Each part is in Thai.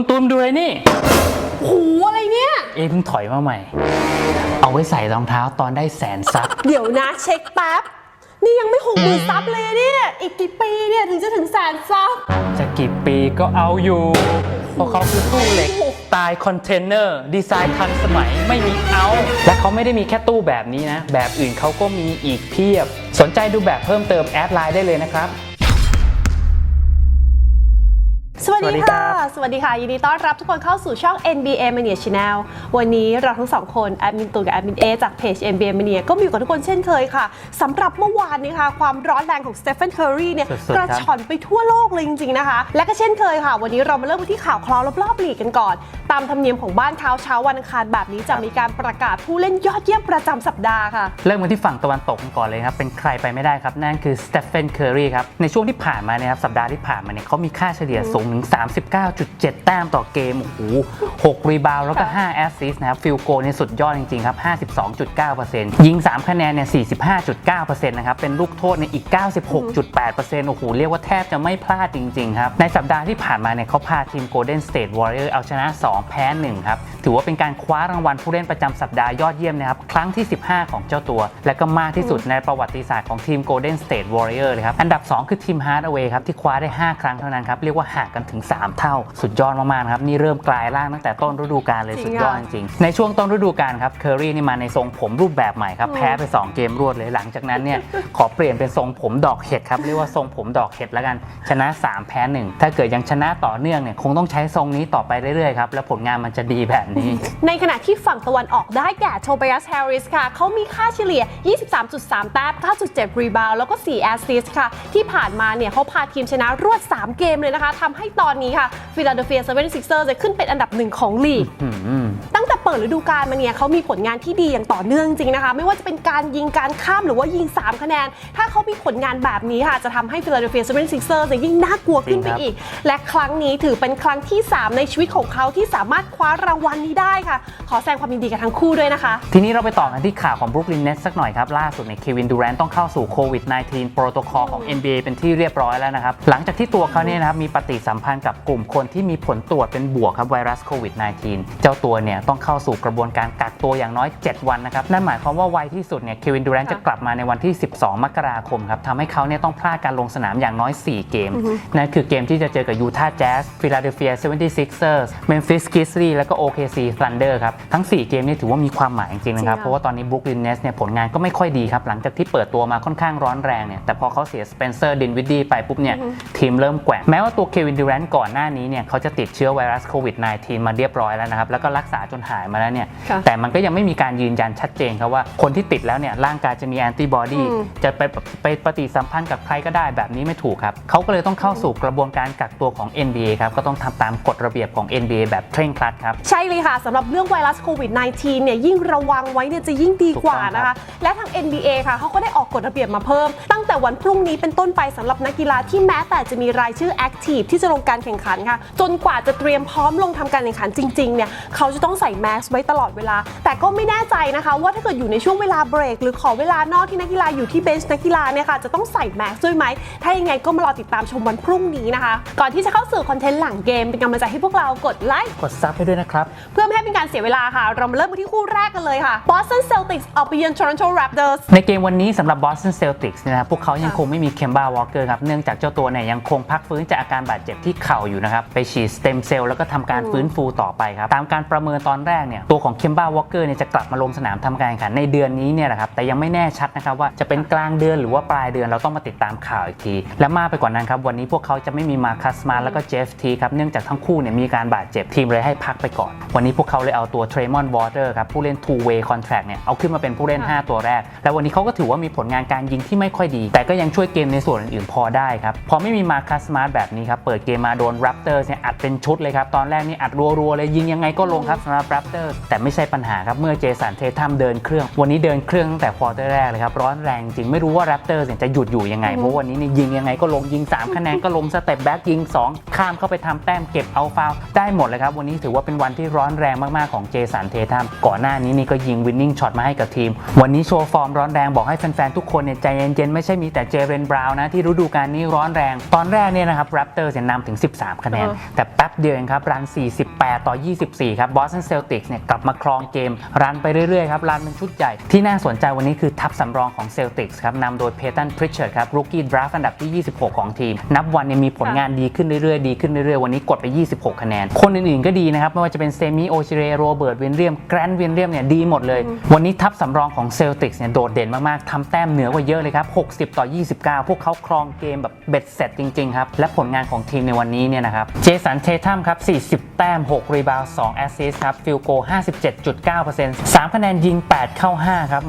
คุณตูนดูเลยนี่โหอะไรเนี่ย เอเพิ่งถอยมาใหม่ เอาไว้ใส่รองเท้าตอนได้แสนซับเดี๋ยวนะเช็คแป๊บ นี่ยังไม่หกหมื่นซับเลยเนี่ย อีกกี่ปีเนี่ยถึงจะถึงแสนซับ จะกี่ปีก็เอาอยู่ เพราะเขาคือตู้เหล็กสไตล์คอนเทนเนอร์ดีไซน์ทันสมัยไม่มีเอา และเขาไม่ได้มีแค่ตู้แบบนี้นะ แบบอื่นเขาก็มีอีกเพียบ สนใจดูแบบเพิ่มเติมแอดไลน์ได้เลยนะครับ สวัสสวัสดีดีครัค่ะบสวัสดีค่ะ ยินดีต้อนรับทุกคนเข้าสู่ช่อง NBA Mania Channel วันนี้เราทั้งสองคนแอดมินตูนกับแอดมินเอจากเพจ NBA Mania ก็มีอยู่กับทุกคนเช่นเคยค่ะสำหรับเมื่อวานนี้ค่ะ ความร้อนแรงของสเตฟ a นเคอรีเนี่ยสุดๆกระชอนไปทั่วโลกเลยจริง ๆ นะคะ และก็เช่นเคยค่ะ วันนี้เรามาเริ่มกันที่ข่าวคราวรอบๆลีกกันก่อน ตามธรรมเนียมของบ้านเขาเช้าวันอังคารแบบนี้จะมีการประกาศผู้เล่นยอดเยี่ยมประจำสัปดาห์ค่ะเริ่มกันที่ฝั่งตะวันตกกันก่อนเลยครับเป็นใครไปไม่ได้ครับนั่นคือสเตฟ a นเคอรีครับในช่วงที่ผ่านมาเนี่ยครับสัปดาห์ที่ผ่านมาเนี่ยเขามีค่าเฉลี่ยสูงถึง 39.7 แต้มต่อเกม โอ้โห6รีบาวแล้วก็ 5 แอสซิสต์นะครับฟิลโกนี่สุดยอดจริง ๆ ครับ 52.9%ยิง 3 คะแนนเนี่ย 45.9%นะครับ เป็นลูกโทษในยอีก 96.8%โอ้โห เรียกว่าแทบจะไม่พลาดจริง ๆ ครับ ในสัปดาห์ที่ผ่านมาเนี่ยเขาพาทีม Golden State Warrior เอาชนะ 2 แพ้ 1 ครับ ถือว่าเป็นการคว้ารางวัลผู้เล่นประจำสัปดาห์ยอดเยี่ยมนะครับ ครั้งที่ 15 ของเจ้าตัว และก็มากที่สุดในประวัติศาสตร์ของทีม Golden State Warrior เลยครับ อันดับ 2 คือทีม Hardaway ครับที่คว้าได้ 5 ครั้งเท่านั้นครับเรียกว่าห่างกันถึง 3 เท่า สุดยอดมากๆนะครับนี่เริ่มกลายร่างตั้งแต่ต้นฤดูกาลเลยจริงสุดยอดอะจริงๆในช่วงต้นฤดูกาลครับเคอรี่นี่มาในทรงผมรูปแบบใหม่ครับอืมแพ้ไป 2 เกมรวดเลยหลังจากนั้นเนี่ยขอเปลี่ยนเป็นทรงผมดอกเห็ดครับเรียกว่าทรงผมดอกเห็ดแล้วกันชนะ 3 แพ้ 1 ถ้าเกิดยังชนะต่อเนื่องเนี่ยคงต้องใช้ทรงนี้ต่อไปเรื่อยๆครับแล้วผลงานมันจะดีแบบนี้ ในขณะที่ฝั่งตะวันออกได้แก่โทเบียสแฮร์ริสค่ะเขามีค่าเฉลี่ย 23.3 แต้ม 9.7 รีบาวแล้วก็ 4 แอสซิสต์ค่ะ ที่ผ่านมาเนี่ยเขาพาทีมชนะรวด 3 เกมเลยนะคะทำให้ตอนนี้ค่ะฟิลาเดลเฟีย 76ers จะขึ้นเป็นอันดับหนึ่งของลีกอืมตั้งแต่เปิดฤดูกาลมาเนี่ยเขามีผลงานที่ดีอย่างต่อเนื่องจริงนะคะ ไม่ว่าจะเป็นการยิงการข้ามหรือว่ายิง 3 คะแนน ถ้าเขามีผลงานแบบนี้ค่ะ จะทำให้ Philadelphia 76ers จะยิ่งน่ากลัวขึ้นไปจริงครับอีก และครั้งนี้ถือเป็นครั้งที่ 3 ในชีวิตของเขาที่สามารถคว้ารางวัลนี้ได้ค่ะ ขอแสดงความยินดีกับทั้งคู่ด้วยนะคะ ทีนี้เราไปต่อกันที่ข่าวของบรุกลินเน t สักหน่อยครับล่าสุดเนี่ยเควินดูแรนต้องเข้าสู่โควิด -19 โปรโตคอลของ NBA เป็นที่เรียบร้อยแล้วนะครับหลังจากที่ตัวเขาเนี่ยนะครับมีปฏิสัมพันธ์กับกลุ่มคนที่มีผลตรวจเป็นบวกครับไวรัสโควิด -19 เจ้าตัวเนี่ยต้องเข้าสู่กระบวนการกักตัวอย่างน้อย 7 วันนะครับ นั่นหมายความว่าไวที่สุดเนี่ยเควินดูแรนจะกลับมาในวันที่ 12 มกราคมครับทำให้เขาเนี่ยต้องพลาดการลงสนามอย่างน้อย 4 เกม นั่นคือเกมที่จะเจอกับยูทาห์แจ๊สฟิลาเดลเฟีย 76ers เมมฟิสกิสลีแล้วก็ OKC Thunder ครับทั้ง 4 เกมนี่ถือว่ามีความหมายจริงๆนะครับจริงอะเพราะว่าตอนนี้บ r ุ o กลินเนสเนี่ยผลงานก็ไม่ค่อยดีครับหลังจากที่เปิดตัวมาค่อนข้างร้อนแรงเนี่ยแต่พอเขาเสียสเปนเซอร์ดินวิดดี้ไปปุ๊บเนี่ยทีมเริ่มแกว่งแม้ว่าตัวเควินดูแรนต์ก่อนหน้านี้เนี่ยเขาจะติดเชื้อไวรัสโควิด -19 มาเรียบร้อยแล้วนะครับ แล้วก็รักษาจนหายมาแล้วเนี่ยค่ะแต่มันก็ยังไม่มีการยืนยันชัดเจนครับว่าคนที่ติดแล้วเนี่ยร่างกายจะมีแอนติบอดีอืมจะไปไปปฏิสัมพันธ์กับใครก็ได้แบบนี้ไม่ถูกครับเขาก็เลยต้องเข้าสู่กระบวนการกักตัวของ NBA ครับก็ต้องทำตามกฎระเบียบของ NBA แบบเคร่งครัดครับใช่เลยค่ะสำหรับเรื่องไวรัสโควิด -19 เนี่ยยิ่งระวังไว้เนี่ยจะยิ่งดีกว่าถูกต้องนะครัคะบและทาง NBA ค่ะเขาก็ได้ออกกฎระเบียบมาเพิ่ม ตั้งแต่วันพรุ่งนี้เป็นต้นไปสำหรับนักกีฬาที่แม้แต่จะมีรายชื่อแอคทีฟที่จะลงการแข่งขันค่ะ จนกว่าจะเตรียมพร้อมลงทำการแข่งขันจริงๆเนี่ยเขาจะต้องใส่แมสไว้ตลอดเวลา แต่ก็ไม่แน่ใจนะคะว่าถ้าเกิดอยู่ในช่วงเวลาเบรก หรือขอเวลานอกที่นักกีฬาอยู่ที่เบนช์นักกีฬาเนี่ยค่ะจะต้องใส่แมสด้วยไหม ถ้ายังไงก็มารอติดตามชมวันพรุ่งนี้นะคะ ก่อนที่จะเข้าสู่คอนเทนต์หลังเกมเป็นกำลังใจให้พวกเรากดไลค์กดซับให้ด้วยนะครับเพื่อไม่ให้เป็นการเสียเวลาค่ะ เรามาเริ่มกันที่คู่แรกกันเลยค่ะ Boston Celtics ออกไปเยือน Toronto Raptors ในเกมวันนี้สำหรับ Boston Celtics เนี่ยนะครับพวกเขายังคงไม่มีเคมบาวอลเกอร์ครับเนื่องจากเจ้าตัวเนี่ยยังคงพักฟื้นจากอาการบาดเจ็บที่เข่าอยู่นะครับ ไปฉีดสเต็มเซลล์แล้วก็ทำการฟื้นฟูต่อไปครับ ตามการประเมินตอนแรกเนี่ยตัวของเคมบาวอลเกอร์เนี่ยจะกลับมาลงสนามทำการแข่งขันในเดือนนี้เนี่ยแหละครับแต่ยังไม่แน่ชัดนะครับว่าจะเป็นกลางเดือนหรือว่าปลายเดือนเราต้องมาติดตามข่าวอีกที และมากไปกว่านั้นครับวันนี้พวกเขาจะไม่มีมาคัสมาแล้วก็เจฟทีครับเนื่องจากทั้งคู่เนี่ยมีการบาดเจ็บทีมเลยให้พักไปก่อน วันนี้พวกเขาเลยเอาตัวเทรมอนวอเตอร์ครับผู้เล่น two way contract เนี่ยเอาขึ้นมาเป็นผู้เล่นค่ะ5ตัวแรก และวันนี้เขาก็ถือว่ามีผลงานการยิงที่ไม่ค่อยดี แต่ก็ยังช่วยเกมในส่วนอื่นๆพอได้ครับพอไม่มีมาคัสมาร์แบบนี้ครับเปิดเกมมาโดน Raptors เนี่ยอัดเป็นชุดเลยครับ ตอนแรกนี่อัดรัวๆเลยยิงยังไงก็ลงครับสำหรับ Raptors Raptors แต่ไม่ใช่ปัญหาครับ เมื่อเจสันเททัมเดินเครื่อง วันนี้เดินเครื่องตั้งแต่ควอเตอร์แรกเลยครับ ร้อนแรงจริงไม่รู้ว่า Raptors เนี่ยจะหยุดอยู่ยังไง เพราะวันนี้เนี่ยยิงยังไงก็ลงยิง 3 คะแนนก็ลงสเต็ปแบ็กยิง 2 ข้ามเข้าไปทำแต้มเก็บเอาฟาวล์ได้หมดเลยครับวันนี้ถือว่าเป็นวันที่ร้อนแรงมากๆของเจสันเททัมก่อนหน้านี้นี่ก็ยิงวินนิ่งช็อตมาให้กับทีม วันนี้โชว์ฟอร์มร้อนแรงบอกให้แฟนๆทุกคนเนี่ยใจเย็นๆไม่ใช่มีแต่เจเรนบราวน์นะที่ฤดูกาลนี้ร้อนแรง ตอนแรกเนี่ยนะครับ Raptors เนี่ยนำถึง 13 คะแนนเออแต่แป๊บเดียวเองครับรัน 48 ต่อ 24 ครับ Boston Celtics เนี่ยกลับมาครองเกม รันไปเรื่อยๆครับรันเป็นชุดใหญ่ ที่น่าสนใจวันนี้คือทัพสำรองของ Celtics ครับนำโดย Peyton Pritchard ครับ Rookie Draft อันดับที่ 26 ของทีม นับวันเนี่ยมีผลงานดีขึ้นเรื่อยๆ ดีขึ้นเรื่อยๆ วันนี้กดไป 26 คะแนน คนอื่นๆก็ดีนะครับไม่ว่าจะเป็นเซมิโอชิเรโรเบิร์ตวินเลียมแกรนวินเลียมเนี่ยดีหมดเลย วันนี้ทัพสำรองของ Celtics เนี่ยโดดเด่นมากๆทำแต้มเหนือกว่าเยอะเลยครับ60 ต่อ 29 พวกเขาครองเกมแบบเบ็ดเสร็จจริงๆครับและผลงานของทีมในวันนี้เนี่ยนะครับเจสันเททัมครับ 40 แต้ม 6 รีบาว2แอสซิสครับฟิลโก 57.9% 3 คะแนนยิง 8 เข้า 5 ครับ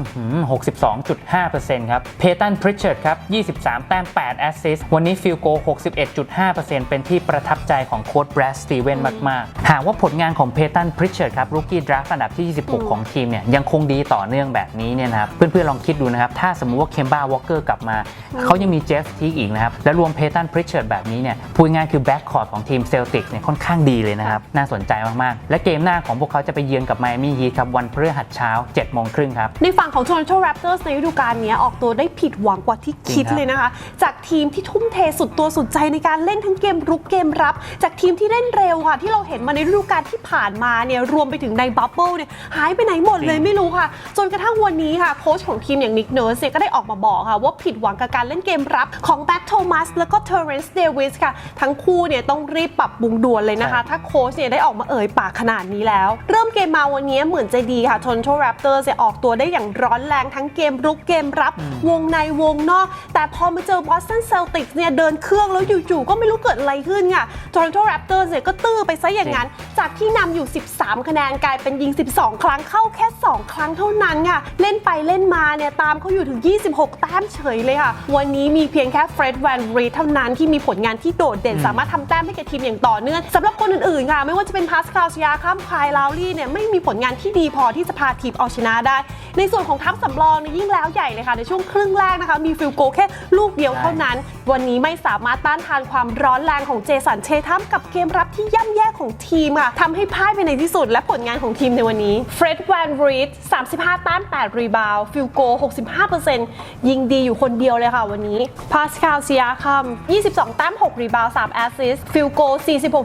62.5%ครับเพตันพริชเชร์ดครับ 23 แต้ม 8 แอสซิสวันนี้ฟิลโก 61.5%เป็นที่ประทับใจของโค้ชแบรดสตีเวนมาก ๆ หากว่าผลงานของเพตันพริชเชร์ดครับรูกี้ดราฟอันดับที่ 26 ของทีมเนี่ยยังคงดีต่อเนื่องแบบนี้เนี่ยนะครับเพื่อนๆลองคิดดูนะครับถ้าสมมุติว่าเคมบ้าวอลเกอร์กลับมา เขายังมีเจฟทีอีกนะครับและรวมเพตันพริชเชร์ดแบบนี้เนี่ยพูดง่ายคือแบ็กคอร์ดของทีมเซลติกเนี่ยค่อนข้างดีเลยนะครับ น่าสนใจมากๆ และเกมหน้าของพวกเขาจะไปเยือนกับไมอามี่ฮีทครับวันพฤหัสเช้า7โมงครึ่งครับ ในฝั่งของ Toronto Raptors ในฤดูกาลนี้ออกตัวได้ผิดหวังกว่าที่คิดจริงครับเลยนะคะ จากทีมที่ทุ่มเทสุดตัวสุดใจในการเล่นทั้งเกมรุกเกมรับ จากทีมที่เล่นเร็วค่ะ ที่เราเห็นมาในฤดูกาลที่ผ่านมาเนี่ยรวมไปถึงในบับเบิลเนี่ยหายไปไหนหมดเลยไม่รู้ค่ะ จนกระทั่งวันนี้ค่ะโค้ชของทีมอย่างนิกเนอร์สเนี่ยก็ได้ออกมาบอกค่ะว่าผิดหวังกับการเล่นเกมรับของแบ็คโทมัสแล้วก็เทอร์เรนซ์เดวิสค่ะทั้งคู่เนี่ยต้องรีบปรับปรุงด่วนเลยนะคะใช่ถ้าโค้ชเนี่ยได้ออกมาเอ่ยปากขนาดนี้แล้ว เริ่มเกมมาวันนี้เหมือนจะดีค่ะ Toronto Raptors จะออกตัวได้อย่างร้อนแรงทั้งเกมรุกเกมรับ วงในวงนอก แต่พอมาเจอ Boston Celtics เนี่ยเดินเครื่องแล้วอยู่ๆก็ไม่รู้เกิดอะไรขึ้นค่ะ Toronto Raptors เนี่ยก็ตื้อไปซะอย่างนั้น จากที่นำอยู่ 13 คะแนนกลายเป็นยิง 12 ครั้งเข้าแค่ 2 ครั้งเท่านั้นค่ะเล่นไปเล่นมาเนี่ยตามเขาอยู่ถึง 26 แต้มเฉยเลยค่ะ วันนี้มีเพียงแค่เฟร็ดแวนรีเท่านั้นที่มีผลงานที่โดดเด่นสามารถทำแต้มให้กับทีมอย่างต่อเนื่องสำหรับคนอื่นๆค่ะ ไม่ว่าจะเป็นพาสคาลสยาคัมคายลาวลี่เนี่ยไม่มีผลงานที่ดีพอที่จะพาทีมเอาชนะได้ ในส่วนของทัพสำรองเนี่ยยิ่งแล้วใหญ่เลยค่ะในช่วงครึ่งแรกนะคะ มีฟิลโกแค่ลูกเดียวเท่านั้น วันนี้ไม่สามารถต้านทานความร้อนแรงของเจสันเชทัมกับเกมรับที่ย่ำแย่ของทีมค่ะทำให้พ่ายไปในที่สุดและผลงานของทีมในวันนี้เฟร็ดแวนรีด35แต้ม8รีบาวฟิลโก 65%ยิงดีอยู่คนเดียวเลยค่ะวันนี้พาสคาลซิยาคัม22 แต้ม 6 รีบาว3แอสซิสฟิลโก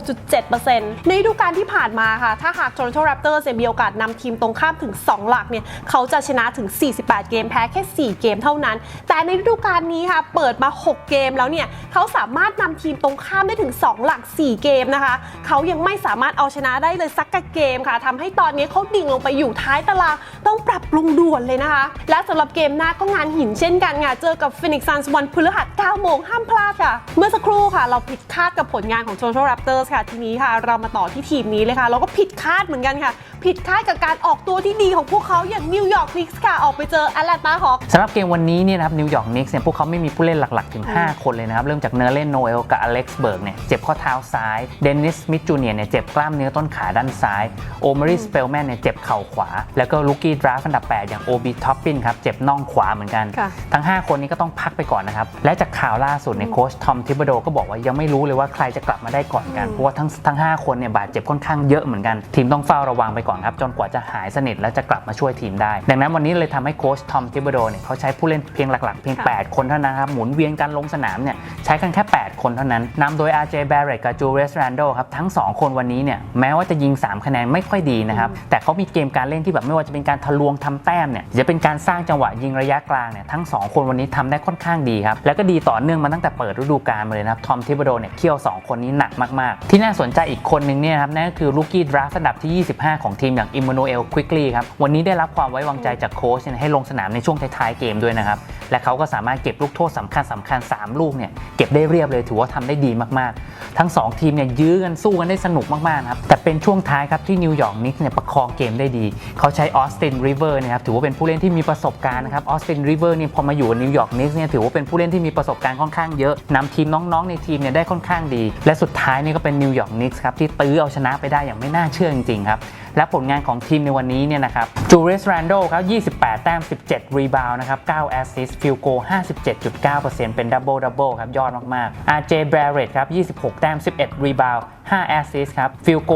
46.7%ในฤดูกาลที่ผ่านมาค่ะ ถ้าหาก Toronto Raptors เนี่ยมีโอกาสนำทีมตรงข้ามถึง 2 หลักเนี่ย เขาจะชนะถึง 48 เกมแพ้แค่ 4 เกมเท่านั้น แต่ในฤดูกาลนี้ค่ะ เปิดมา 6 เกมแล้วเนี่ย เขาสามารถนำทีมตรงข้ามได้ถึง 2 หลัก 4 เกมนะคะ เขายังไม่สามารถเอาชนะได้เลยสักกเกมค่ะทำให้ตอนนี้เขาดิ่งลงไปอยู่ท้ายตารางต้องปรับปรุงด่วนเลยนะคะ และสำหรับเกมหน้าก็งานหินเช่นกันค่ะ เจอกับ Phoenix Suns วันพฤหัส9โมงห้ามพลาดค่ะ เมื่อสักครู่ค่ะ เราผิดคาดกับผลงานของ Toronto Raptors ค่ะ ทีนี้ค่ะ เรามาต่อที่ทีมนี้เลยค่ะ เราก็ผิดคาดเหมือนกันค่ะ ผิดคาดกับการออกตัวที่ดีของพวกเขาอย่างนิวยอร์กนิกส์ค่ะ ออกไปเจอแอตแลนตาฮอคสำหรับเกมวันนี้เนี่ยนะครับนิวยอร์กนิกส์เนี่ยพวกเขาไม่มีผู้เล่นหลัก ๆ ถึง 5 คนเลยนะครับ เริ่มจากเนอร์เลนโนเอลกับอเล็กซ์เบิร์กเนี่ยเจ็บข้อเท้าซ้ายเดนนิสมิ t จูเนียเนี่ยเจ็บกล้ามเนื้อต้นขาด้านซ้ายโอมาริสเปลแมนเนี่ยเจ็บเข่าขวา แล้วก็ลูกี้ดราฟอันดับ 8 อย่างโอบีท็อปปินครับเจ็บน่องขวาเหมือนกันค่ะทั้ง 5 คนนี้ก็ต้องพักไปก่อนนะครับและจากข่าวล่าสุดในยโค้ชทอมทิบโดก็บอกว่ายังไม่รู้เลยว่าใครจะกลับมาได้ก่อนกัน เพราะว่าทั้งทั้ง 5 คนเนี่ยบาดเจ็บค่อนข้างเยอะเหมือนกัน ทีมต้องเฝ้าระวังไปก่อนครับ จนกว่าจะหายสนิทแล้วจะกลับมาช่วยทีมได้ ดังนั้นวันนี้เลยทำให้โค้ชทอมทิบโดเนี่ยเขาใช้ผู้เล่นเพียงหลักๆ เพียงค่ะ8คนเท่านั้นครับ หมุนเวียนกันลงสนามเนี่ยใช้กันแค่ 8 คนเท่านั้นนำโดย RJ Barrett กับ Julius Randle ครับทั้ง 2 คนวันนี้เนี่ยแม้ว่าจะยิง 3 คะแนนไม่ค่อยดีนะครับแต่เขามีเกมการเล่นที่แบบไม่ว่าจะเป็นการทะลวงทำแต้มเนี่ยจะเป็นการสร้างจังหวะยิงระยะกลางเนี่ยทั้ง 2 คนวันนี้ทำได้ค่อนข้างดีครับแล้วก็ดีต่อเนื่องมาตั้งแต่เปิดฤดูกาลมาเลยนะครับทอมทิบโดเนี่ยเคียว 2 คนนี้หนักมาก ๆ ที่น่าสนใจอีกคนหนึ่งเนี่ยครับนั่นก็คือลูกี้ดราฟอันดับที่ 25 ของทีมอย่างอิมมานูเอลควิกลีครับวันนี้ได้รับความไว้วางใจจากโค้ชให้ลงสนามในช่วงท้ายๆเกมด้วยนะครับ และเขาก็สามารถเก็บลูกโทษสำคัญสำคัญ3ลูกเนี่ยเก็บได้เรียบเลยถือว่าทำได้ดีมากๆ ทั้ง 2 ทีมเนี่ยยื้อกันสู้กันได้สนุกมากๆนะครับแต่เป็นช่วงท้ายครับที่นิวยอร์กนิกส์เนี่ยประคองเกมได้ดี เขาใช้ออสตินริเวอร์นะครับถือว่าเป็นผู้เล่นที่มีประสบการณ์นะครับออสตินริเวอร์เนี่ยพอมาอยู่นิวยอร์กนิกส์เนี่ยถือว่าเป็นผู้เล่นที่มีประสบการณ์ค่อนข้างเยอะนำทีมน้องๆในทีมเนี่ยได้ค่อนข้างดี และสุดท้ายนี่ก็เป็นนิวยอร์กนิกส์ครับที่ตื้อเอาชนะไปได้อย่างไม่น่าเชื่อจริงๆครับ และผลงานของทีมในวันนี้เนี่ยนะครับจูเรสแรนโดครับ 28 แต้ม 17 รีบาวนะครับ 9 แอสซิสต์ฟิลโก 57.9%เป็นดับเบิลดับเบิลครับ ยอดมากๆ RJ Barrett ครับ 26 แต้ม 11 รีบาว 5 แอสซิสต์ครับฟิลโก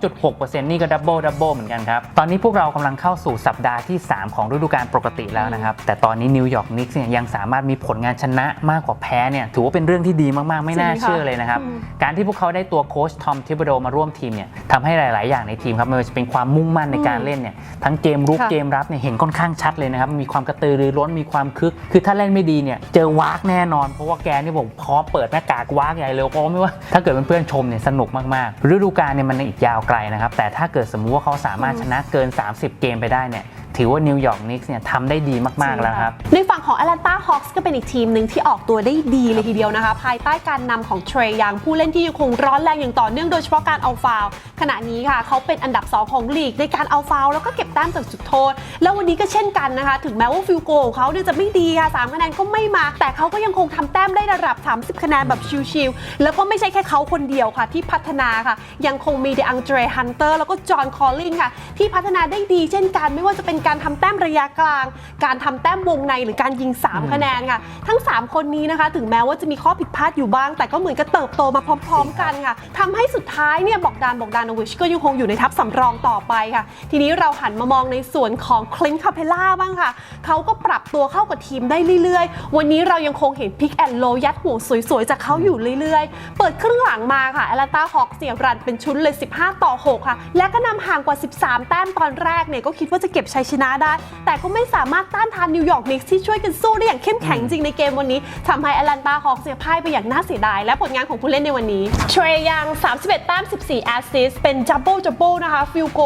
52.6%นี่ก็ดับเบิลดับเบิลเหมือนกันครับ ตอนนี้พวกเรากำลังเข้าสู่สัปดาห์ที่ 3 ของฤดูกาลปกติแล้วนะครับ แต่ตอนนี้นิวยอร์กนิกส์เนี่ยยังสามารถมีผลงานชนะมากกว่าแพ้เนี่ยถือว่าเป็นเรื่องที่ดีมากๆ ไม่น่าจริงค่ะเชื่อเลยนะครับอืมการที่พวกเขาได้ตัวโค้ชทอมทิบโดมาร่วมทีมเนี่ยทำให้หลาย ๆ อย่างในทีมครับไม่ว่าจะเป็นความมุ่งมั่นในการเล่นเนี่ยทั้งเกมรุกค่ะเกมรับเนี่ยเห็นค่อนข้างชัดเลยนะครับมีความกระตือรือร้นมีความคึก คือถ้าเล่นไม่ดีเนี่ยเจอวากแน่นอนเพราะว่าแกนี่บอกพร้อมเปิดหน้ากากวากใหญ่เลยเพราะไม่ว่าถ้าเกิดเพื่อนๆชมเนี่ยสนุกมากๆฤดูกาลเนี่ยมันอีกยาวไกลนะครับแต่ถ้าเกิดสมมุติว่าเขาสามารถชนะเกิน 30 เกมไปได้เนี่ย ถือว่านิวยอร์กนิกส์เนี่ยทำได้ดีมากๆแล้วครับ ในฝั่งของ Atlanta Hawks ก็เป็นอีกทีมหนึ่งที่ออกตัวได้ดีเลยทีเดียวนะคะ ภายใต้การนำของเทรยัง ผู้เล่นที่ยังคงร้อนแรงอย่างต่อเนื่องโดยเฉพาะการเอาฟาวล์ขณะนี้ค่ะ เขาเป็นอันดับ 2 ของลีกในการเอาฟาวล์แล้วก็เก็บแต้มจากจุดโทษ แล้ววันนี้ก็เช่นกันนะคะ ถึงแม้ว่าฟิลโกของเขาเนี่ยจะไม่ดีค่ะ3คะแนนก็ไม่มา แต่เขาก็ยังคงทำแต้มได้ระดับ 30 คะแนนแบบชิลๆแล้วก็ไม่ใช่แค่เขาคนเดียวค่ะที่พัฒนาค่ะ ยังคงมีเดอังเดรฮันเตอร์แล้วก็จอห์นคอลลิงค่ะที่พัฒนาได้ดีเช่นกันไม่ว่าจะเป็นการทำแต้มระยะกลาง การทำแต้มวงในหรือการยิง 3 คะแนนค่ะ ทั้ง 3 คนนี้นะคะ ถึงแม้ว่าจะมีข้อผิดพลาดอยู่บ้าง แต่ก็เหมือนกับเติบโตมาพร้อม ๆ กันค่ะทำให้สุดท้ายเนี่ยบอกดานบอกดานโนวิชก็ยังคงอยู่ในทัพสำรองต่อไปค่ะ ทีนี้เราหันมามองในส่วนของคลินคาเพล่าบ้างค่ะ เขาก็ปรับตัวเข้ากับทีมได้เรื่อยๆ วันนี้เรายังคงเห็นพิกแอนโลยัดหัวสวยๆ จากเขาอยู่เรื่อยๆ เปิดครึ่งหลังมาค่ะแอตแลตาฮอคเสียรันเป็นชุดเลย 15 ต่อ 6 ค่ะ และก็นำห่างกว่า 13 แต้มตอนแรกเนี่ยก็คิดว่าจะเก็บชัยชนะได้ แต่ก็ไม่สามารถต้านทานนิวยอร์กนิกส์ที่ช่วยกันสู้ได้อย่างเข้มแข็งจริงในเกมวันนี้ทำให้แอตแลนตาฮอคเสียพ่ายไปอย่างน่าเสียดาย และผลงานของผู้เล่นในวันนี้เทรยัง 31 แต้ม 14 แอสซิสต์เป็นจัมโบ้จัมโบ้นะคะฟิลโก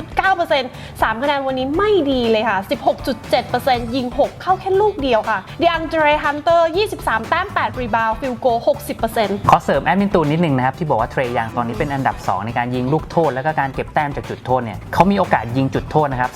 40.9% 3คะแนนวันนี้ไม่ดีเลยค่ะ 16.7%ยิง 6 เข้าแค่ลูกเดียวค่ะเดอังเดรฮันเตอร์ 23 แต้ม 8 รีบาวฟิลโก 60%ขอเสริมแอดมินตูนนิดนึงนะครับ ที่บอกว่าเทรย์ยังตอนนี้เป็นอันดับ 2 ในการยิงลูกโทษ แล้วก็การเก็บแต้มจากจุดโทษเนี่ยเขามีโอกาสยิงจุดโทษนะครับ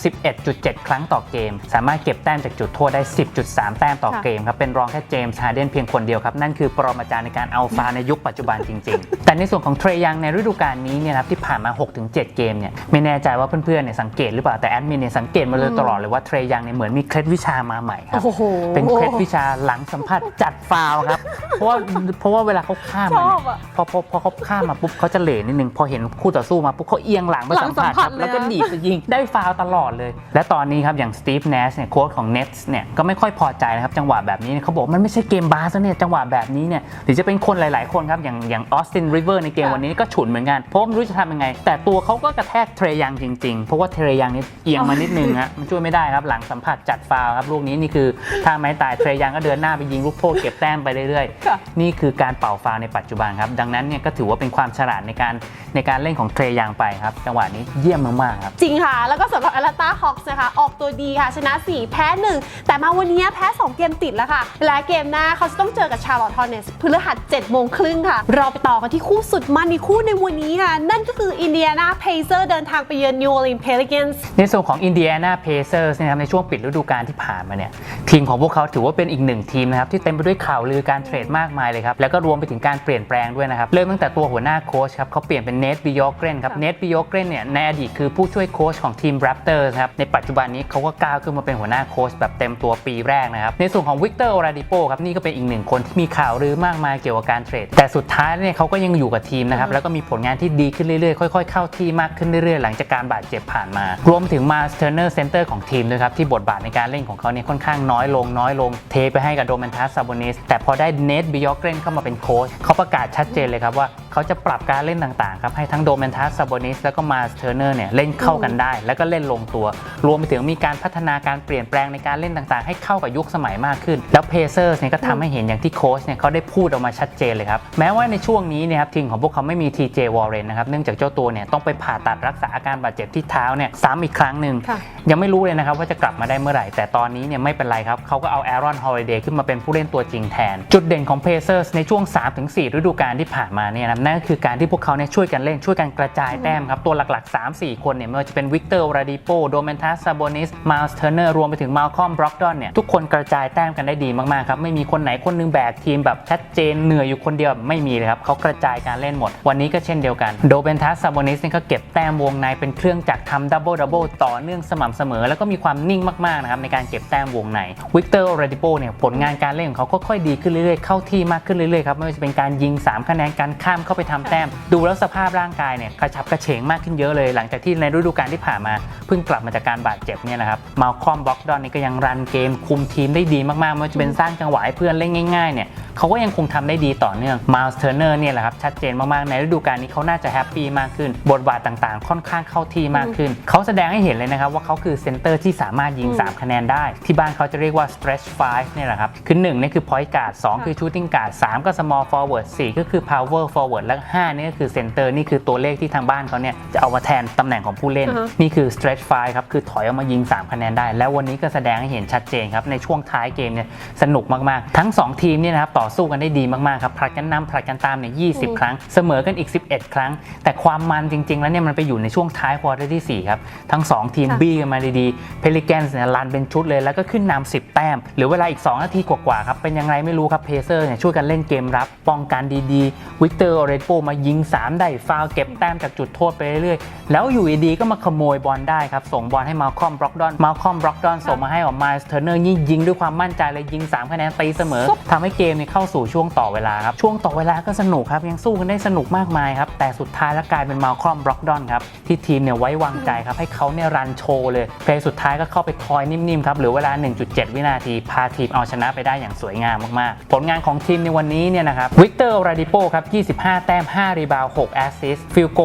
11.7ครั้งต่อเกม สามารถเก็บแต้มจากจุดโทษได้ 10.3 แต้มต่อค่ะเกมครับ เป็นรองแค่เจมส์ฮาร์เดนเพียงคนเดียวครับ นั่นคือปรมาจารย์ในการเอาฟาวในยุคปัจจุบันจริง ๆ แต่ในส่วนของเทรย์ยังในฤดูกาลนี้เนี่ยนะครับที่ผ่านมา 6-7 เกมเนี่ยไม่แน่ใจว่าเพื่อนๆเนี่ยสังเกตหรือเปล่าแต่แอดมินเนี่ยสังเกตมาเลยตลอดเลยว่าเทรย์ยังเนี่ยเหมือนมีเคล็ดวิชามาใหม่ครับโอ้โห เป็นเคล็ดวิชาหลังสัมผัสจัดฟาวล์ครับ เพราะว่าเพราะว่าเวลาเขาข้ามมาชอบเนี่ยอะพอพอพอเขาข้ามมาปุ๊บเขาจะเหลนิดนึงพอเห็นคู่ต่อสู้มาปุ๊บเขาเอียงหลังไปหลัสังมผัสสัมผัคสรับเลยแล้วก็นะดีดไปยิงได้ฟาวล์ตลอดเลยและตอนนี้ครับอย่างสตีฟเนสเนี่ยโค้ชของเน t เนี่ยก็ไม่ค่อยพอใจนะครับจังหวะแบบนี้เนี่ยเขาบอกมันไม่ใช่เกมบาสนะเนี่ยจังหวะแบบนี้เนี่ยหรือจะเป็นคนหลาย ๆ คนครับอย่างอย่างออสตินริเวอร์ในเกมค่ะวันนี้ก็ฉุนเหมือนกันเพราะว่าไม่รู้จะทำยังไง แต่ตัวเขาก็กระแทกเทรยังจริง ๆ เพราะว่าเทรยังนี่เอียงมานิดนึงฮะมันช่วยไม่ได้ครับหลังสัมผัสจัดฟาวล์ครับลูกนี้นี่คือถ้าไม้ตายเทรยังก็เดินหน้าไปยิงลูกโทษเก็บแต้มไปเรื่อยๆค่ะนี่คือการเป่าฟาวล์ในปัจจุบันครับดังนั้นเนี่ยก็ถือว่าเป็นความฉลาดในการในการเล่นของเทรยางไปครับจังหวะนี้เยี่ยมมากๆครับจริงค่ะแล้วก็สำหรับ a อ l ต n าฮอ k ส์นะคะ ออกตัวดีค่ะ ชนะ 4 แพ้ 1 แต่มาวันนี้แพ้ 2 เกมติดแล้วค่ะ และเกมหน้าเขาจะต้องเจอกับชาร์ลอตทอนเนสพฤหัส7โมงครึ่งค่ะ เราไปต่อกันที่คู่สุดมันอีกคู่ในวันนี้ค่ะ นั่นก็คืออินเดียนาเพเซอร์เดินทางไปเยือนนิวออร์ลีนเพลิ a n s ในส่วนของ Indiana Pacers นะครับในช่วงปิดฤดูกาลที่ผ่านมาเนี่ยทีมของพวกเขาถือว่าเป็นอีกหนึ่งทีมนะครับที่เต็มไปด้วยข่าวลือการเทรดมากมายเลยครับแล้วก็รวมไปถึงการเปลี่ยนแปลงด้วยนะครับเริ่มตั้งแต่ตัวหัวหน้าโค้ชครับเขาเปลี่ยนเป็นเนทบิโยเกรนครับเนทบิโยเกรนเนี่ยในอดีตคือผู้ช่วยโค้ชของทีม Raptors ครับในปัจจุบันนี้เขาก็ก้าวขึ้นมาเป็นหัวหน้าโค้ชแบบเต็มตัวปีแรกนะครับ ในส่วนของวิกเตอร์โอราดิโปครับนี่ก็เป็นอีกหนึ่งคนที่มีข่าวลือมากมายเกี่ยวกับการเทรด แต่สุดท้ายเนี่ยเขาก็ยังอยู่กับทีมนะครับ แล้วก็มีผลงานที่ดีขึ้นเรื่อยๆ ค่อยๆ เข้าที่มากขึ้นเรื่อยๆ หลังจากการบาดเจ็บผ่านมา รวมถึงมาสเทอร์เนอร์เซนเตอร์ของทีมด้วยครับที่บทบาทในการเล่นของเขาเนี่ยค่อนข้างน้อยลงน้อยลงเทไปให้กับโดแมนทัสซาโบนิสแต่พอได้เนทบิยอกเกรนเข้ามาเป็นโค้ชเขาประกาศชัดเจนเลยครับว่าเขาจะปรับการเล่นต่างๆครับให้ทั้งโดแมนทัสซาโบนิสแล้วก็มาสเทอร์เนอร์เนี่ยเล่นเข้ากันได้ แล้วก็เล่นลงตัวรวมไปถึงมีการพัฒนาการเปลี่ยนแปลงในการเล่นต่างๆ ให้เข้ากับยุคสมัยมากขึ้น แล้วเพเซอร์เนี่ยก็ทำให้เห็นอย่างที่โค้ชเนี่ยเขาได้พูดออกมาชัดเจนเลยครับ แม้ว่าในช่วงนี้เนี่ยครับทีมของพวกเขาไม่มี TJ Warren นะครับเนื่องจากเจ้าตัวเนี่ยต้องไปผ่าตัดรักษาอาการบาดเจ็บที่เท้าเนี่ยซ้ำอีกครั้งหนึ่งค่ะยังไม่รู้เลยนะครับว่าจะกลับมาได้เมื่อไหร่ แต่ตอนนี้เนี่ยไม่เป็นไรครับเขาก็เอาแอรอนฮอล i เดย์ขึ้นมาเป็นผู้เล่นตัวจริงแทน จุดเด่นของ Pacers ในช่วง 3-4 ฤดูกาลที่ผ่านมาเนี่ยนะนั่นก็คือการที่พวกเขาเนี่ยช่วยกันเล่นช่วยกันกระจายแต้มครับตัวหลักๆ 3-4 คนเนี่ยไม่ว่าจะเป็นวิกเตอร์วราดิโปโดเมนทัทัสซาโบนิสมาลส์เทอร์เนอร์รวมไปถึงมาลคอมบล็อกดอนเนี่ยทุกคนกระจายแต้มกันได้ดีมากๆครับไม่มีคนไหนคนหนึงแบกทีมแบบชัดเจนเหนื่อยอยู่คนเดียวไม่มีเลยครับเขากระจายการเล่นหมด วันนี้ก็เช่นเดียวกันโดเบนทัสซาโบนิสนี่ก็เก็บแต้มวงในเป็นเครื่องจักรทำดับเบิลดับเบิลต่อเนื่องสม่ำเสมอ แล้วก็มีความนิ่งมากๆนะครับในการเก็บแต้มวงในวิกเตอร์โอเรดิโปเนี่ยผลงานการเล่นของเขาค่อยๆดีขึ้นเรื่อยๆเข้าที่มากขึ้นเรื่อยๆครับไม่ว่าจะเป็นการยิง 3 คะแนนการข้ามเข้าไปทำแต้ม ดูแล้วสภาพร่างกายเนี่ยกระชับกระเฉงมากขึ้นเยอะเลย หลังจากที่ในฤดูกาลที่ผ่านมาเพิ่งกลับมาจากการบาดเจ็บเนี่ยนะครับมาลคอมบล็อกดอนนี่ก็ยังรันเกมคุมทีมได้ดีมากๆไม่ว่าจะเป็นสร้างจังหวะให้เพื่อนเล่นง่ายๆเนี่ยเขาก็ยังคงทำได้ดีต่อเนื่องมาลส์เทอร์เนอร์เนี่ยแหละครับชัดเจนมากๆ ในฤดูกาลนี้เขาน่าจะแฮปปี้มากขึ้น บทบาทต่างๆ ค่อนข้างเข้าที่มากขึ้น เขาแสดงให้เห็นเลยนะครับว่าเขาคือเซนเตอร์ที่สามารถยิง 3 คะแนนได้ ที่บ้านเขาจะเรียกว่า stretch five เนี่ยแหละครับ คือ1นี่คือ point guard 2คือ shooting guard 3 ก็ small forward 4 ก็คือ power forward และ5นี่ก็คือ center นี่คือตัวเลขที่ทางบ้านเขาเนี่ยจะเอามาแทนตำแหน่งของผู้เล่นอ่าฮะนี่คือ stretch five ครับคือถอยออกมายิง 3 คะแนนได้ แล้ววันนี้ก็แสดงให้เห็นชัดเจนครับในช่วงท้ายเกมเนี่ยสนุกมากๆ ทั้ง 2 ทีมเนี่ยนะครับต่อสู้กันได้ดีมากๆครับผลัดกันนำผลัดกันตามเนี่ย20ครั้ง เสมอกันอีก 11 ครั้ง แต่ความมันจริง ๆ แล้วเนี่ยมันไปอยู่ในช่วงท้ายควอเตอร์ที่ 4 ครับ ทั้ง 2 ทีมค่ะบี้กันมาดีๆเพลิแกนส์เนี่ยรันเป็นชุดเลยแล้วก็ขึ้นนำ10 แต้มเหรือเวลาอีก 2 นาทีกว่าๆครับเป็นยังไงไม่รู้ครับเพเซอร์เนี่ยช่วยกันเล่นเกมรับป้องกันดีๆวิกเตอร์โอเรโปมายิง 3 ได้ฟาวล์เก็บแต้มจากจุดโทษไปเรื่อยๆแล้วอยู่ดีๆก็มาขโมยบอลได้ครับส่งบอลให้มาคอมบล็อกดอนมาคอมบล็อกดอนส่งมาให้ออกมาสเทอร์เนอร์ยิ่งยิงด้วยความมั่นใจเลยยิง 3 คะแนนตีเสมอทำให้เกมเนี่ยเข้าสู่ช่วงต่อเวลาครับ ช่วงต่อเวลาก็สนุกครับ ยังสู้กันได้สนุกมากมายครับ แต่สุดท้ายแล้วกลายเป็นมาคอมบล็อกดอนครับ ที่ทีมเนี่ยไว้วางใจครับ ให้เขาเนี่ยรันโชว์เลยเพลย์สุดท้ายก็เข้าไปทอยนิ่มๆครับเหลือเวลา 1.7 วินาทีพาทีมเอาชนะไปได้อย่างสวยงามมากๆ ผลงานของทีมในวันนี้เนี่ยนะครับวิกเตอร์ราดิโปครับ25 แต้ม 5 รีบาวด์6แอสซิสต์ฟิลโก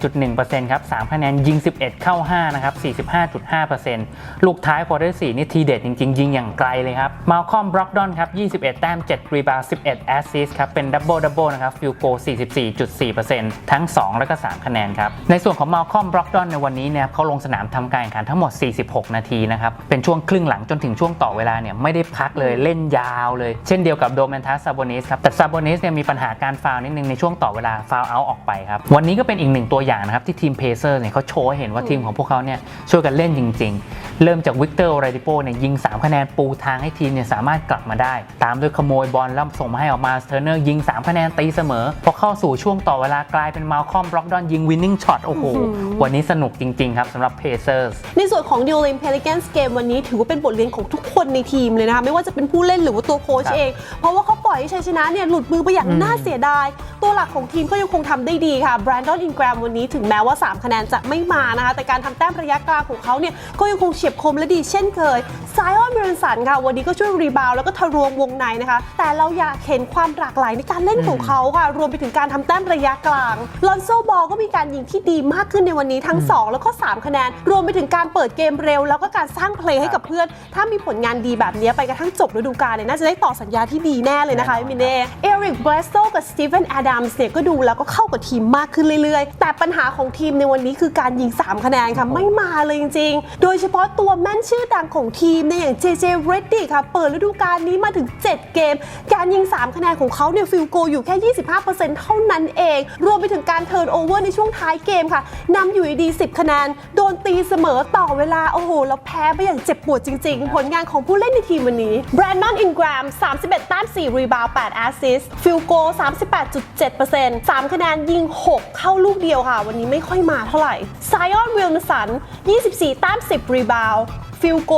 47.1%ครับ3คะแนนยิง 11 เข้า 5 นะครับ5.5%ลูกท้ายควอเตอร์4นี่ทีเด็ดจริงๆ ยิงอย่างไกลเลยครับมาลคอมบล็อกดอนครับ 21 แต้ม 7 รีบาวด์11 แอสซิสครับ เป็นดับเบิลดับเบิลนะครับฟิลโก 44.4%ทั้ง 2 และก็ 3 คะแนนครับ ในส่วนของมาลคอมบล็อกดอนในวันนี้เนี่ยเขาลงสนามทำการแข่งขันทั้งหมด 46 นาทีนะครับ เป็นช่วงครึ่งหลังจนถึงช่วงต่อเวลาเนี่ยไม่ได้พักเลยเล่นยาวเลย เช่นเดียวกับโดเมนทัสซาโบนิสครับแต่ซาโบนิสเนี่ยมีปัญหาการฟาวล์นิดนึงในช่วงต่อเวลาฟาวล์เอาออกไปครับวันนี้ก็เป็นอีกหนึ่งตัวอย่างนะครับที่ทีมเพเซอร์เนี่ยเขาโชว์ให้เห็นว่าทีมของพวกเขาเนี่ยช่วยกันเล่นจริง ๆ เริ่มจากวิกเตอร์โอเรดิโปเนี่ยยิง 3 คะแนนปูทางให้ทีมเนี่ยสามารถกลับมาได้ ตามด้วยขโมยบอลแล้วส่งมาให้ออกมาสเทอร์เนอร์ยิง 3 คะแนนตีเสมอ พอเข้าสู่ช่วงต่อเวลากลายเป็นมาลคอมบล็อกดอนยิงวินนิ่งช็อตโอ้โห วันนี้สนุกจริง ๆ ครับสำหรับเพเซอร์ในส่วนของ New Orleans Pelicans เกมวันนี้ถือว่าเป็นบทเรียนของทุกคนในทีมเลยนะคะไม่ว่าจะเป็นผู้เล่นหรือว่าตัวโค้ชครับเอง เพราะว่าเขาปล่อยให้ชัยชนะเนี่ยหลุดมือไปอย่างน่าเสียดาย ตัวหลักของทีมก็ยังคงทำได้ดีค่ะ Brandon Ingram วันนี้ถึงแม้ว่า 3 คะแนนจะไม่มานะคะแต่การทำแต้มระยะกลางของเขาเนี่ยก็ยังคงเฉียบคมและดีเช่นเคยไซออนเบรนสันค่ะ วันนี้ก็ช่วยรีบาวด์แล้วก็ทะลวงวงในนะคะ แต่เราอยากเห็นความหลากหลายในการเล่นของเขาค่ะ รวมไปถึงการทำแต้มระยะกลางลอนโซบอลก็มีการยิงที่ดีมากขึ้นในวันนี้ทั้ง 2 แล้วก็ 3 คะแนน รวมไปถึงการเปิดเกมเร็ว แล้วก็การสร้างเพลย์ให้กับเพื่อน ถ้ามีผลงานดีแบบนี้ไปกระทั่งจบฤดูกาลเนี่ยน่าจะได้ต่อสัญญาที่ดีแน่เลยนะคะแน่นอนมินเน่เอริกเบรสโตกับสตีเฟนแอดัมส์เนี่ยก็ดูแล้วก็เข้ากับทีมมากขึ้นเรื่อยๆ แต่ปัญหาของทีมในวันนี้คือการยิง 3 คะแนนค่ะไม่มาเลยจริง ๆ โดยเฉพาะตัวแม่นชื่อดังของทีมเนี่ยอย่างเจเจเรดดี้ค่ะ เปิดฤดูกาลนี้มาถึง 7 เกม การยิง 3 คะแนนของเขาเนี่ยฟิลโกอยู่แค่ 25%เท่านั้นเอง รวมไปถึงการเทิร์นโอเวอร์ในช่วงท้ายเกมค่ะนำอยู่ดี 10 คะแนน โดนตีเสมอต่อเวลา โอ้โห แล้วแพ้ไปอย่างเจ็บปวดจริง ๆ ผลงานของผู้เล่นในทีมวันนี้ Brandon Ingram 31แต้ม4รีบาว8แอสซิสฟิลโก38.7% 3 คะแนนยิง 6 เข้าลูกเดียวค่ะ วันนี้ไม่ค่อยมาเท่าไหร่ Zion Williamson 24 แต้ม 10 รีบาวฟิลโก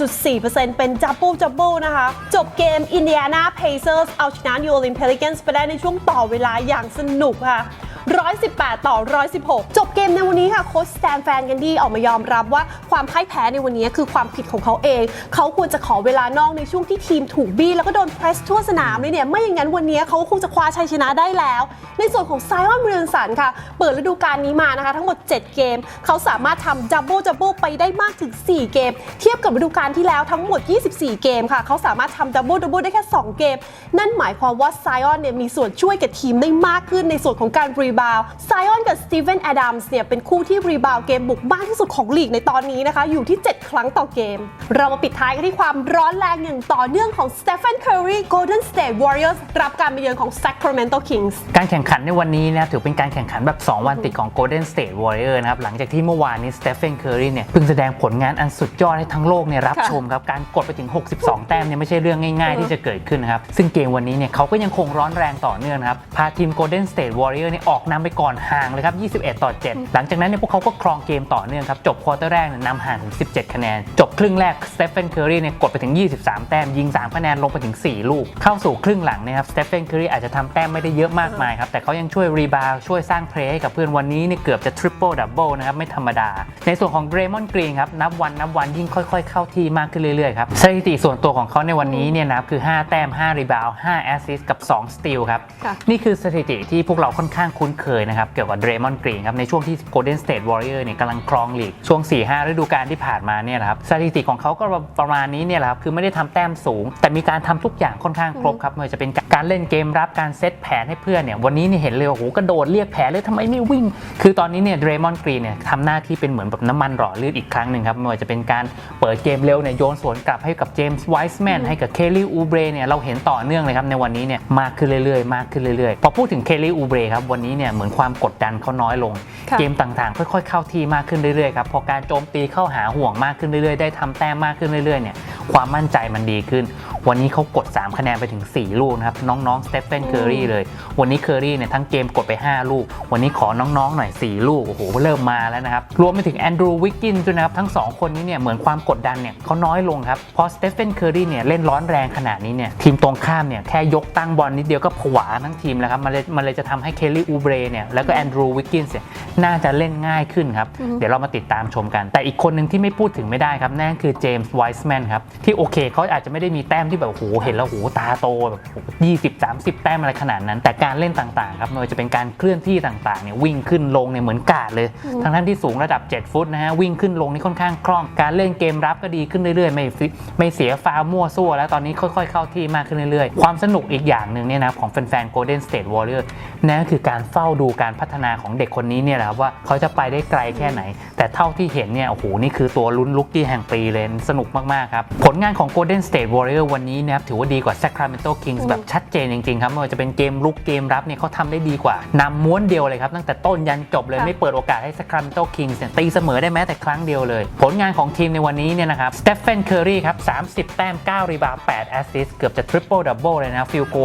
47.4%เป็นจับบูจับบูนะคะ จบเกมอินเดียนาเพเซอร์สเอาชนะยูโอลินเพลิกันส์ไปได้ในช่วงต่อเวลาอย่างสนุกค่ะ 118 ต่อ 116 จบเกมในวันนี้ค่ะโค้ชสแตนแฟนกันดีออกมายอมรับว่าความพ่ายแพ้ในวันนี้คือความผิดของเขาเอง เขาควรจะขอเวลานอกในช่วงที่ทีมถูกบี้แล้วก็โดนเพรสทั่วสนามเลยเนี่ยไม่อย่างนั้นวันนี้เขาคงจะคว้าชัยชนะได้แล้ว ในส่วนของไซออนเรือนสันค่ะ เปิดฤดูกาลนี้มานะคะ ทั้งหมด 7 เกม เขาสามารถทำดับเบิลดับเบิลไปได้มากถึง 4 เกม เทียบกับฤดูกาลที่แล้วทั้งหมด 24 เกมค่ะ เขาสามารถทำดับเบิลดับเบิลได้แค่ 2 เกม นั่นหมายความว่าไซออนเนี่ยมีส่วนช่วยกับทีมได้มากขึ้นในส่วนของการรีบาวไซออนกับสตีเวนแอดัมส์เนี่ยเป็นคู่ที่รีบาวเกมบุกมากที่สุดของลีกในตอนนี้นะคะ อยู่ที่ 7 ครั้งต่อเกม เรามาปิดท้ายกันที่ความร้อนแรงอย่างต่อเนื่องของ Stephen Curry Golden State Warriors รับการมาเยือนของ Sacramento Kings การแข่งขันในวันนี้นะครับถือเป็นการแข่งขันแบบ 2 วันติดของ Golden State Warrior นะครับหลังจากที่เมื่อวานนี้ Stephen Curry เนี่ยเพิ่งแสดงผลงานอันสุดยอดให้ทั้งโลกเนี่ยรับค่ะชมครับการกดไปถึง 62 แต้มเนี่ยไม่ใช่เรื่องง่าย ๆ ที่จะเกิดขึ้นนะครับซึ่งเกมวันนี้เนี่ยเขาก็ยังคงร้อนแรงต่อเนื่องนะครับพาทีม Golden State Warrior เนี่ยออกนำไปก่อนห่างเลยครับ 21 ต่อ 7 หลังจากนั้นเนี่ยพวกเขาก็ครองเกมต่อเนื่องครับ จบควอเตอร์แรกเนี่ยนำห่างถึง 17 คะแนน จบครึ่งแรก Stephen Curry เนี่ยกดไปถึง 23 แต้ม ยิง 3 คะแนนลงไปถึง 4 ลูก เข้าสู่ครึ่งหลังเนะครับ Stephen Curry อาจจะทำแต้มไม่ได้เยอะมากมายครับ แต่เขายังช่วยรีบาวช่วยสร้างเพลย์ให้กับเพื่อนวันนี้เนี่ยเกือบจะ Triple Double นะครับไม่ธรรมดา ในส่วนของ Draymond Green ครับนับวันนับวันยิ่งค่อย ๆ เข้าที่มากขึ้นเรื่อยๆครับสถิติส่วนตัวของเขาในวันนี้เนี่ยนะครับคือ 5 แต้ม 5 รีบาว 5 แอสซิสกับ 2 สตีลครับค่ะนี่คือสถิติที่พวกเราค่อนข้างคุ้นเคยนะครับเกี่ยวกับ Draymond Green ครับในช่วงที่ Golden State Warrior เนี่ยกำลังครองลีกช่วง 4-5 ฤดูกาลที่ผ่านมาเนี่ยนะครับสถิติของเขาก็ประมาณนี้เนี่ยแหละครับคือไม่ได้ทำแต้มสูง แต่มีการทำทุกอย่างค่อนข้างครบครับไม่ว่าจะเป็นการเล่นเกมรับการเซตแผนให้เพื่อนเนี่ยวันนี้เนี่ยเห็นเลยว่าโอ้โหกระโดดเรียกแผนเลยทำไมไม่วิ่ง คือตอนนี้เนี่ย Draymond Green เนี่ยทำหน้าที่เป็นเหมือนแบบน้ำมันหล่อลื่นอีกครั้งหนึ่งครับไม่ว่าจะเป็นการเปิดเกมเร็วเนี่ยโยนสวนกลับให้กับเจมส์ไวส์แมนให้กับเคลลี่อูเบรเนี่ยเราเห็นต่อเนื่องเลยครับในวันนี้เนี่ยมากขึ้นเรื่อยๆมากขึ้นเรื่อยๆพอพูดถึงเคลลี่อูเบรครับวันนี้เนี่ยเหมือนความกดดันเขาน้อยลงค่ะเกมต่างๆ ค่อยๆเข้าที่มากขึ้นเรื่อยๆครับพอการโจมตีเข้าหาห่วงมากขึ้นเรื่อยๆ ได้ทำแต้มมากขึ้นเรื่อยๆเนี่ยความมั่นใจมันดีขึ้น วันนี้เขากด 3 คะแนนไปถึง 4 ลูกนะครับ น้องๆสเตฟเฟนเคอรี่เลย วันนี้เคอรี่เนี่ยทั้งเกมกดไป 5 ลูก วันนี้ขอน้องๆหน่อย 4 ลูก โอ้โห เริ่มมาแล้วนะครับ รวมไปถึงแอนดรูวิกกินด้วยนะครับ ทั้ง 2 คนนี้เนี่ยเหมือนความกดดันเนี่ยเขาน้อยลงครับ พอสเตฟเฟนเคอรี่เนี่ยเล่นร้อนแรงขนาดนี้เนี่ยทีมตรงข้ามเนี่ยแค่ยกตั้งบอลนิดเดียวก็ผวาทั้งทีมแล้วครับมันเลยมันเลยจะทำให้เคลลี่อูเบรเนี่ยแล้วก็แอนดรูวิกกินเนี่ยน่าจะเล่นง่ายขึ้นครับเดี๋ยวเรามาติดตามชมกัน แต่อีกคนหนึ่งที่ไม่พูดถึงไม่ได้ครับนั่นคือเจมส์ไวส์แมนครับที่โอเคเขาอาจจะไม่ได้มีแต้มที่แบบโอ้โหเห็นแล้วโอ้โหตาโตแบบยี่สิบสามสิบแต้มอะไรขนาดนั้น แต่การเล่นต่างๆครับไม่ว่าจะเป็นการเคลื่อนที่ต่างๆเนี่ยวิ่งขึ้นลงเนี่ยเหมือนกาดเลย ทั้งท่านที่สูงระดับ 7 ฟุตนะฮะวิ่งขึ้นลงนี่ค่อนข้างคล่อง การเล่นเกมรับก็ดีขึ้นเรื่อยๆ ไม่ฟิไม่เสียฟาวล์มั่วซั่วแล้วตอนนี้ค่อยๆ เข้าที่มากขึ้นเรื่อยๆ ความสนุกอีกอย่างหนึ่งเนี่ยนะของแฟนๆ Golden State Warrior นั่นก็คือการเฝ้าดูการพัฒนาของเด็กคนนี้เนี่ยแหละครับว่าเขาจะไปได้ไกลแค่ไหน แต่เท่าที่เห็นเนี่ยโอ้โหนี่คือตัวลุ้นลุกกี้แห่งปีเลยสนุกมากๆครับผลงานของ Golden State Warrior วันนี้นะครับถือว่าดีกว่า Sacramento Kings แบบชัดเจนจริงๆครับไม่ว่าจะเป็นเกมลุกเกมรับเนี่ยเขาทำได้ดีกว่านำม้วนเดียวเลยครับตั้งแต่ต้นยันจบเลยค่ะไม่เปิดโอกาสให้ Sacramento Kings เนี่ยตีเสมอได้แม้แต่ครั้งเดียวเลย ผลงานของทีมในวันนี้เนี่ยนะครับ Stephen Curry ครับ30 แต้ม 9 รีบาวด์8แอสซิสเกือบจะ Triple Double เลยนะฟิลโก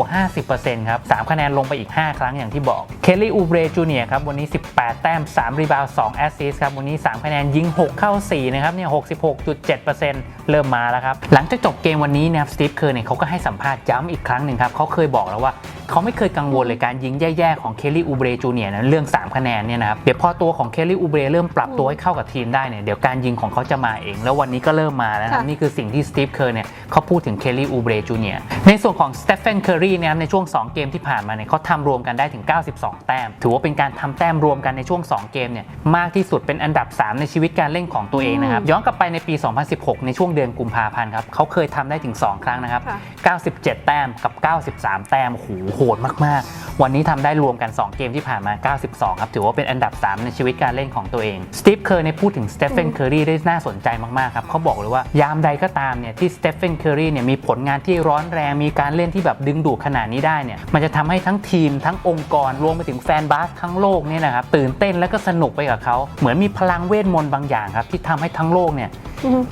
50%ครับ3คะแนนลงไปอีก 5 ครั้งอย่างที่บอก Kelly Oubre Jr. ครับวันนี้ 18 แต้ม 3 รีบาวด์2แอสซิสครับวันนี้ 3 คะแนนยิง 6 เข้า 4 นะครับเนี่ย66.7%เริ่มมาแล้วครับหลังจากจบเกมวันนี้นะครับสตีฟเคอร์เนี่ยเขาก็ให้สัมภาษณ์ย้ำอีกครั้งหนึ่งครับเขาเคยบอกแล้วว่าเขาไม่เคยกังวลเลยการยิงแย่ๆของเคลลี่อูเบรจูเนียร์นะเรื่อง 3 คะแนนเนี่ยนะครับเดี๋ยวพอตัวของเคลลี่อูเบรเริ่มปรับตัวให้เข้ากับทีมได้เนี่ยเดี๋ยวการยิงของเขาจะมาเอง แล้ววันนี้ก็เริ่มมาแล้วนะครับค่ะนี่คือสิ่งที่สตีฟเคอร์เนี่ยเขาพูดถึงเคลลี่อูเบรจูเนียร์ในส่วนของสเตฟเฟนเคอรีนะครับในช่วง 2 เกมที่ผ่านมาเนี่ยเขาทำรวมกันได้ถึง 92 แต้ม ถือว่าเป็นการทำแต้มรวมกันในช่วง 2 เกมเนี่ยมากที่สุดเป็นอันดับ 3 ในชีวิตการเล่นของตัวเองนะครับย้อนกลับไปในปี 2016 ในช่วงเดือนกุมภาพันธ์ครับเขาเคยทำได้ถึง2ครั้งนะครับค่ะ97 แต้มกับ 93 แต้มโอ้โหโหดมากๆ วันนี้ทำได้รวมกัน 2 เกมที่ผ่านมา 92 ครับ ถือว่าเป็นอันดับ 3 ในชีวิตการเล่นของตัวเองสตีฟเคอร์ในยพูดถึงสเตฟ e นเคอรีได้น่าสนใจมากๆครับเขาบอกเลยว่ายามใดก็ตามเนี่ยที่สเตฟ e นเคอรีเนี่ยมีผลงานที่ร้อนแรงมีการเล่นที่แบบดึงดูดขนาดนี้ได้เนี่ยมันจะทำให้ทั้งทีมทั้งองค์กรรวมไปถึงแฟนบาสทั้งโลกเนี่ยนะครับตื่นเต้นและก็สนุกไปกับเขาเหมือนมีพลังเวทมนต์บางอย่างครับที่ทำให้ทั้งโลกเนี่ย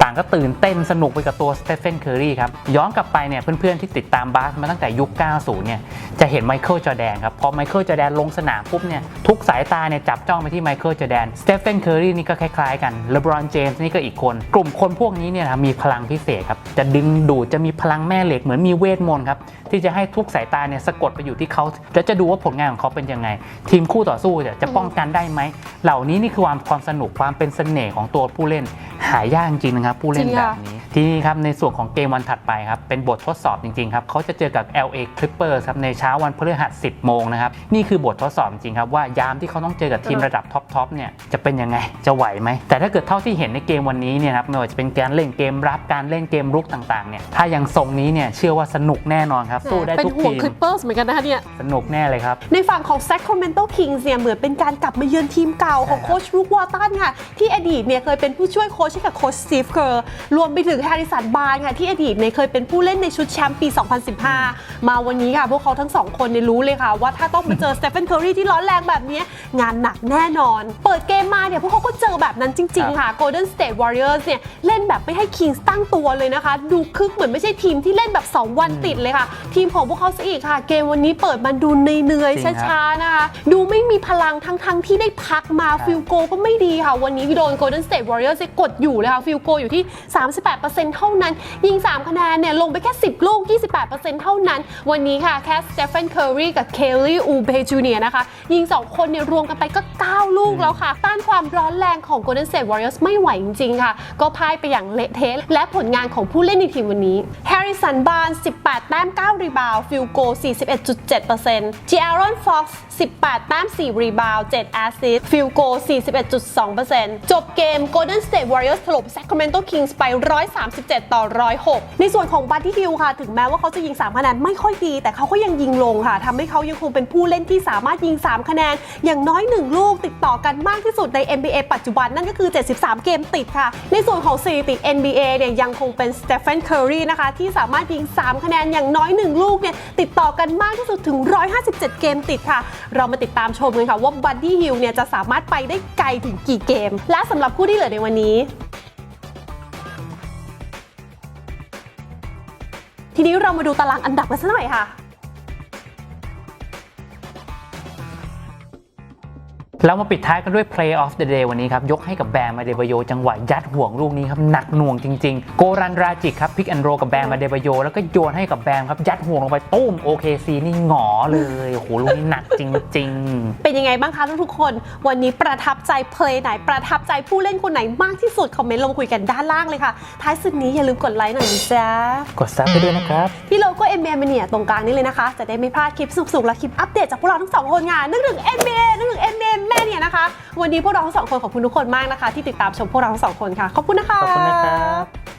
ต่างก็ตื่นเต้นสนุกไปกับตัวสเตฟ e นเคอรีครับย้อนกลับไปเนี่ยเพื่อนๆที่ติดตามบาสมาตั้งแต่ยุค 90 เนี่ยจะเห็นไมเคิลจอแดนครับพอไมเคิลจอแดนลงสนามปุ๊บเนี่ยทุกสายตาเนี่ยจับจ้องไปที่ไมเคิลจอแดนสเตฟ e นเคอรีนี่ก็คล้ายๆกันเลบรอนเจมส์นี่ก็อีกคน กลุ่มคนพวกนี้เนี่ยมีพลังพิเศษครับจะดึงดูดจะมีพลังแม่เหล็กเหมือนมีเวทมนต์ครับ ที่จะให้ทุกสายตาเนี่ยสะกดไปอยู่ที่เขาแล้วจะดูว่าผลงานของเขาเป็นยังไง ทีมคู่ต่อสู้จะจะป้องกันได้ไหม เหล่านี้นี่คือความความสนุกความเป็นเสน่ห์ของตัวผู้เล่น หายากจริงๆนะครับผู้เล่นจริงแบค่ะบนี้ทีนี้ครับในส่วนของเกมวันถัดไปครับเป็นบททดสอบจริงๆครับเขาจะเจอกับ LA Clippers ครับในเช้าวันพฤหัส 10 โมงนะครับนี่คือบททดสอบจริงๆครับว่ายามที่เขาต้องเจอกับทีมเออระดับท็อปๆเนี่ยจะเป็นยังไงจะไหวไหมแต่ถ้าเกิดเท่าที่เห็นในเกมวันนี้เนี่ยครับไม่ว่าจะเป็นการเล่นเกมรับการเล่นเกมรุกต่างๆเนี่ยถ้ายังทรงนี้เนี่ยเชื่อว่าสนุกแน่นอนครับสู้ได้เป็นทุกห่วทีงมคลิปเปอร์สเหมือนกันนะคะเนี่ยสนุกแน่เลยครับในฝั่งของ Sacramento Kings เนี่ยเหมือนเป็นการกลับมาเยือนทีมเก่าของใช่ครับโค้ชลูกวอตันค่ะที่อดีตเนี่ยเคยเป็นผู้ช่วยโค้ชให้กับโค้ชสตีฟเคอร์รวมไปถึงแฮร์ริสันบาร์ค่ะที่อดีตเนี่ยเคยเป็นผู้เล่นในชุดแชมป์ปี 2015 มาวันนี้ค่ะ พวกเขาทั้งสองคนเนี่ยรู้เลยค่ะว่าถ้าต้องมาเจอสเตฟ a นเคอรีที่ร้อนแรงแบบนี้งานหนักแน่นอน เปิดเกมมาเนี่ยพวกเขาก็เจอแบบนั้นจริง ๆ ค่ะ Golden State Warriors เนี่ยเล่นแบบไม่ให้ Kings ตั้งตัวเลยนะคะ ดูคึกเหมือนไม่ใช่ทีมที่เล่นแบบ 2 วันติดเลยค่ะ ทีมของพวกเขาซะอีกค่ะ เกมวันนี้เปิดมาดูเหนื่อยๆช้าๆนะคะดูไม่มีพลังทั้งๆที่ได้พักมาฟิลโกก็ไม่ดีค่ะ วันนี้โดน Golden State Warriors กดอยู่เลยค่ะฟิลโกอยู่ที่ 38เท่านั้น ยิง 3 คะแนนเนี่ยลงไปแค่ 10 ลูก 28%เท่านั้น วันนี้ค่ะแค่ Stephen Curry กับ Kelly Oubre Jr. นะคะ ยิง 2 คนเนี่ยรวมกันไปก็ 9 ลูกแล้วค่ะ ต้านความร้อนแรงของ Golden State Warriors ไม่ไหวจริงๆค่ะ ก็พ่ายไปอย่างเละเทะและผลงานของผู้เล่นในทีมวันนี้ Harrison Barnes 18 แต้ม 9 รีบาวด์ฟิลโก 41.7% j a r o n Fox 18 แต้ม 4 รีบาวด์7แอสซิสฟิลโก 41.2%จบเกม Golden State Warriors ถล่ม Sacramento Kings ไป137 ต่อ 106 ในส่วนของ Buddy Hield ค่ะ ถึงแม้ว่าเขาจะยิง 3 คะแนนไม่ค่อยดี แต่เขาก็ยังยิงลงค่ะทำให้เขายังคงเป็นผู้เล่นที่สามารถยิง 3 คะแนน อย่างน้อย 1 ลูกติดต่อกันมากที่สุดใน NBA ปัจจุบันนั่นก็คือ 73 เกมติดค่ะ ในส่วนของสถิติ NBA เนี่ยยังคงเป็น Stephen Curry นะคะที่สามารถยิง 3 คะแนนอย่างน้อย 1 ลูกเนี่ยติดต่อกันมากที่สุดถึง 157 เกมติดค่ะ เรามาติดตามชมกันค่ะว่า Buddy Hield เนี่ยจะสามารถไปได้ไกลถึงกี่เกม และสำหรับคู่ที่เหลือในวันนี้ ทีนี้เรามาดูตารางอันดับกันสักหน่อยค่ะ แล้วมาปิดท้ายกันด้วย Play of the Day วันนี้ครับ ยกให้กับแบมมาเดบโยจังหวะยัดห่วงลูกนี้ครับ หนักหน่วงจริงๆ โกรันราจิกครับพิกแอนโรกับแบมมาเดบโยแล้วก็โยนให้กับแบมครับ ยัดห่วงลงไปตุ้ม OKC นี่หงอเลยโอ้โหลูกนี้หนักจริง ๆ เป็นยังไงบ้างคะทุกๆคน วันนี้ประทับใจเพลย์ไหนประทับใจผู้เล่นคนไหนมากที่สุด คอมเมนต์ลงมาคุยกันด้านล่างเลยค่ะ ท้ายสุดนี้อย่าลืมกดไลค์หน่อยนะจ๊ะกดซับไปด้วยนะครับที่โลโก้ NBA Mania ตรงกลางนี้เลยนะคะ จะได้ไม่พลาดคลิปสุกๆและคลิปอัปเดตจากพวกเราทั้งสองคนงานนึกถึง NBA นึกถึง NBA ม่เนี่ยนะคะ วันนี้พวกเราทั้งสองคนขอบคุณทุกคนมากนะคะ ที่ติดตามชมพวกเราทั้งสองคนค่ะ ขอบคุณนะคะ ขอบคุณนะครับ